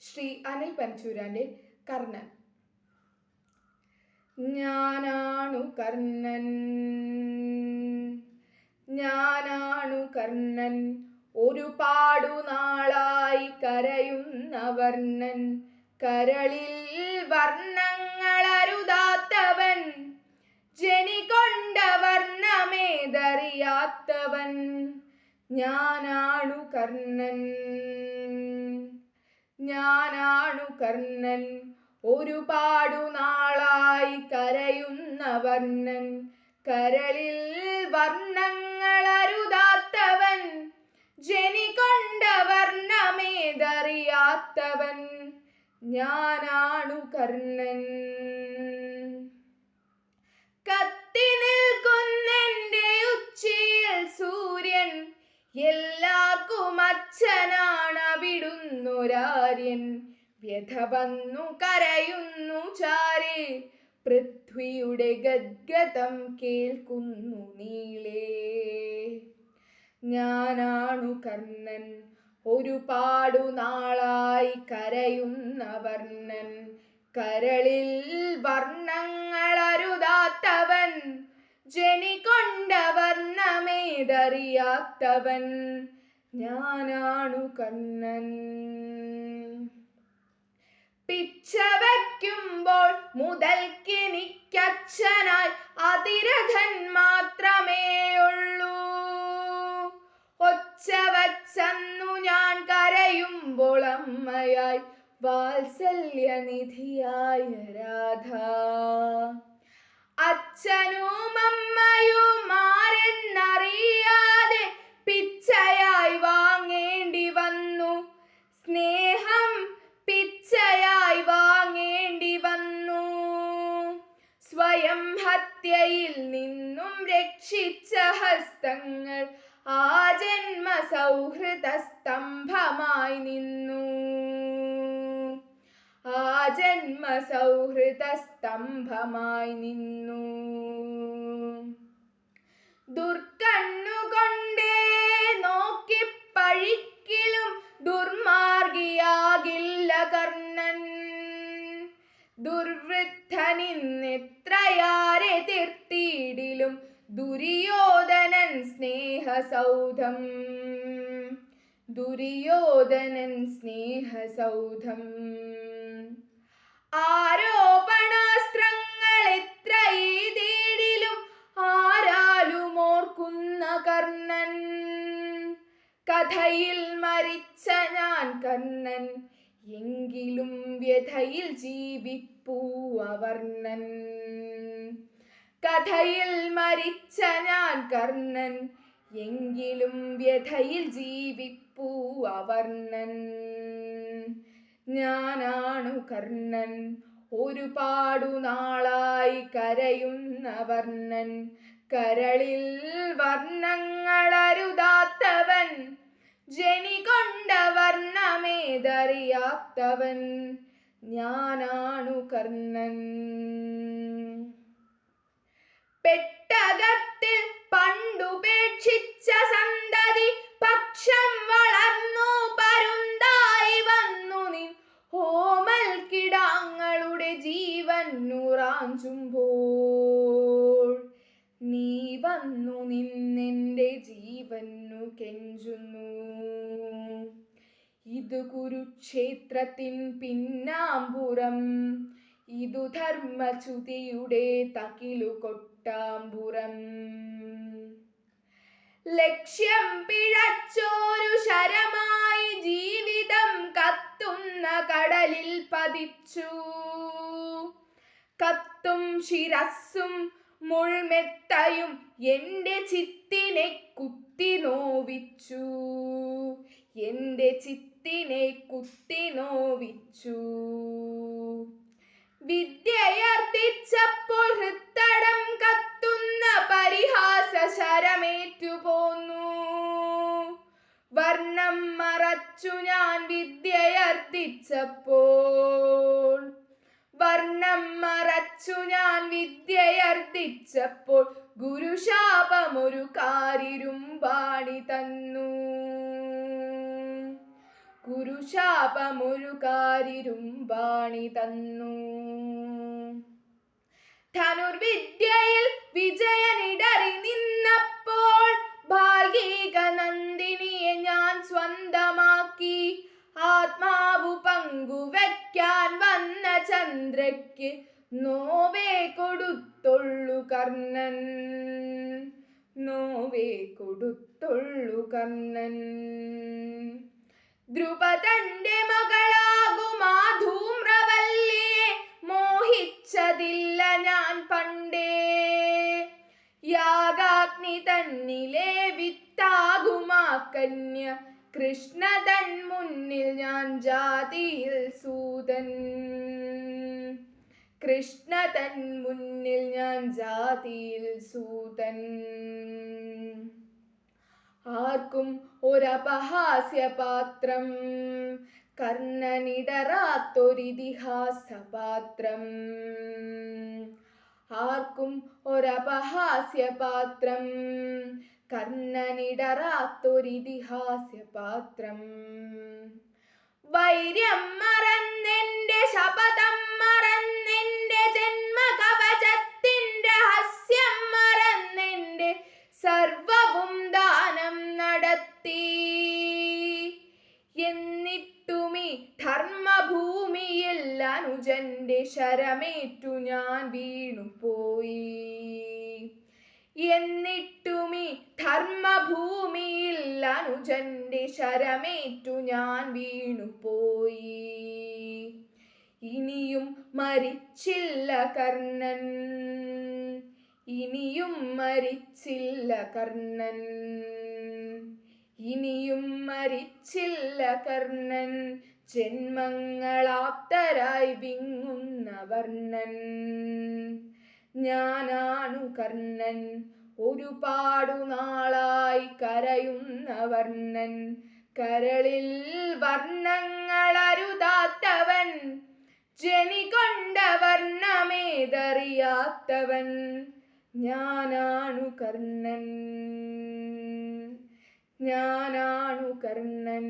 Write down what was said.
ശ്രീ അനിൽ പനച്ചൂരാന്റെ കർണൻ. ഞാനാണു കർണൻ. ഞാനാണു കർണൻ. ഒരുപാടു നാളായി കരയുന്ന വർണൻ. കരളിൽ വർണങ്ങളരുതാത്തവൻ. ജനി കൊണ്ട വർണമേതറിയാത്തവൻ. ഞാനാണു കർണൻ. ഞാനാണു കർണൻ. ഒരുപാടു നാളായി കരയുന്ന വർണൻ. കരളിൽ വർണങ്ങളരുതാത്തവൻ. ജനി കൊണ്ട വർണമേതറിയാത്തവൻ. ഞാനാണു കർണൻ. കത്തി നിൽക്കുന്നെന്റെ ഉച്ചയിൽ സൂര്യൻ എല്ലാവർക്കും അച്ഛനാണ് വിടുന്നൊരാര്യൻ വ്യഥ വന്നു കരയുന്നു ചാരേ. പൃഥ്വിയുടെ ഗദ്ഗതം കേൾക്കുന്നു നീളേ. ഞാനാണു കർണൻ. ഒരുപാടു നാളായി കരയുന്ന വർണൻ. കരളിൽ വർണങ്ങളരുതാത്തവൻ ജനി കൊണ്ട വർണമേതറിയാത്തവൻ ഞാനാണു കണ്ണൻ. പിച്ച വയ്ക്കുമ്പോൾ മുതൽക്കെനിക്കച്ഛനായി അതിരഥൻ മാത്രമേ ഉള്ളൂ. ഒച്ച ഞാൻ കരയുമ്പോൾ അമ്മയായി വാത്സല്യനിധിയായ രാധ. അച്ഛനും രക്ഷിച്ച ഹസ്തങ്ങൾ ആ ജന്മ സൗഹൃദ സ്തംഭമായി നിന്നു. ആ ജന്മ സൗഹൃദ സ്തംഭമായി നിന്നു. ദുര്യോധനൻ സ്നേഹസൗധം. ദുര്യോധനൻ സ്നേഹസൗധം. ആരോപണാസ്ത്രങ്ങൾ എത്ര ഏതേടിലും ആരാലും ഓർക്കുന്ന കർണൻ. കഥയിൽ മരിച്ച ഞാൻ കർണൻ എങ്കിലും വ്യഥയിൽ ജീവിപ്പൂ അവർണൻ കഥയിൽ മരിച്ച ഞാൻ കർണൻ. എങ്കിലും വ്യഥയിൽ ജീവിപ്പൂ അവർണൻ. ഞാനാണു കർണൻ. ഒരുപാടു നാളായി കരയുന്ന വർണൻ. കരളിൽ വർണങ്ങളരുതാത്തവൻ. ജനി കൊണ്ട വർണമേതറിയാത്തവൻ. ഞാനാണു കർണൻ. പെട്ടകത്തിൽ പണ്ടുപേക്ഷിച്ച സന്തതി പക്ഷം വളർന്നു പരുന്തായി വന്നു നിൻ ഹോമൽ കിടാങ്ങളുടെ ജീവൻ നുറാഞ്ചുമ്പോൾ നീ വന്നു നിന്നെന്റെ ജീവനു കെഞ്ചുന്നു. ഇത് കുരുക്ഷേത്രത്തിൻ പിന്നാമ്പുറം ഇതു ധർമ്മച്യുതിയുടെ തകിലു കൊട്ടാമ്പുറം ലക്ഷ്യം പിഴച്ചോരു ശരമായി ജീവിതം കത്തുന്ന കടലിൽ പതിച്ചു. കത്തും ശിരസ്സും മുൾമെത്തയും എന്റെ ചിത്തിനെ കുത്തി നോവിച്ചു. എന്റെ ചിത്തിനെ കുത്തി നോവിച്ചു. വിദ്യയർത്ഥിച്ചപ്പോൾ ഹൃത്തടം കത്തുന്ന ശരമേറ്റു പോന്നു വർണം മറച്ചു ഞാൻ വിദ്യയർദ്ദിച്ചപ്പോൾ. വർണം മറച്ചു ഞാൻ വിദ്യയർദ്ദിച്ചപ്പോൾ ഗുരുശാപമൊരു കാരിരും വാണി തന്നു. ഗുരുശാപമൊരു കാരിരും വാണി തന്നു. ധനുർവിദ്യയിൽ വിജയനിടറി നിന്നപ്പോൾ ഭാഗിക നന്ദിനിയെ ഞാൻ സ്വന്തമാക്കി. ആത്മാവു പങ്കുവെക്കാൻ വന്ന ചന്ദ്രയ്ക്ക് നോവേ കൊടുത്തൊള്ളു കർണൻ. നോവേ കൊടുത്തൊള്ളു കർണൻ. ധ്രുപതന്റെ മകളാകുമാ ധൂമ്രവല്ലിയെ മോഹിച്ചതില്ല ഞാൻ പണ്ടേ. യാഗാഗ്നി തന്നിലെ വിത്താകുമാ കന്യ. കൃഷ്ണതൻ മുന്നിൽ ഞാൻ ജാതിയിൽ സൂതൻ. കൃഷ്ണതൻ മുന്നിൽ ഞാൻ ജാതിയിൽ സൂതൻ. ആർക്കും ഒരപഹാസ്യപാത്രം. കർണനിടറാത്തൊരിതിഹാസപാത്രം. ആർക്കും ഒരപഹാസ്യപാത്രം. കർണനിടറാത്തൊരിതിഹാസ്യപാത്രം. വൈര്യം മറന്നെന്റെ ശപഥം മറന്നെന്റെ ജന്മകവചത്തിന്റെ ഹസ്യം മറന്നെന്റെ ശരമേറ്റു ഞാൻ വീണുപോയി എന്നിട്ടുമീ ധർമ്മഭൂമിയിൽ അനുജന്റെ ശരമേറ്റു ഞാൻ വീണുപോയി ഇനിയും മരിച്ചില്ല കർണൻ. ഇനിയും മരിച്ചില്ല കർണൻ. ഇനിയും മരിച്ചില്ല കർണൻ. ജന്മങ്ങളാപ്തരായി വിങ്ങുന്ന വർണൻ. ഞാനാണു കർണൻ. ഒരുപാടു നാളായി കരയുന്ന വർണൻ. കരളിൽ വർണങ്ങളരുതാത്തവൻ. ജനികൊണ്ട വർണമേതറിയാത്തവൻ. ഞാനാണു കർണൻ. ഞാനാണു കർണൻ.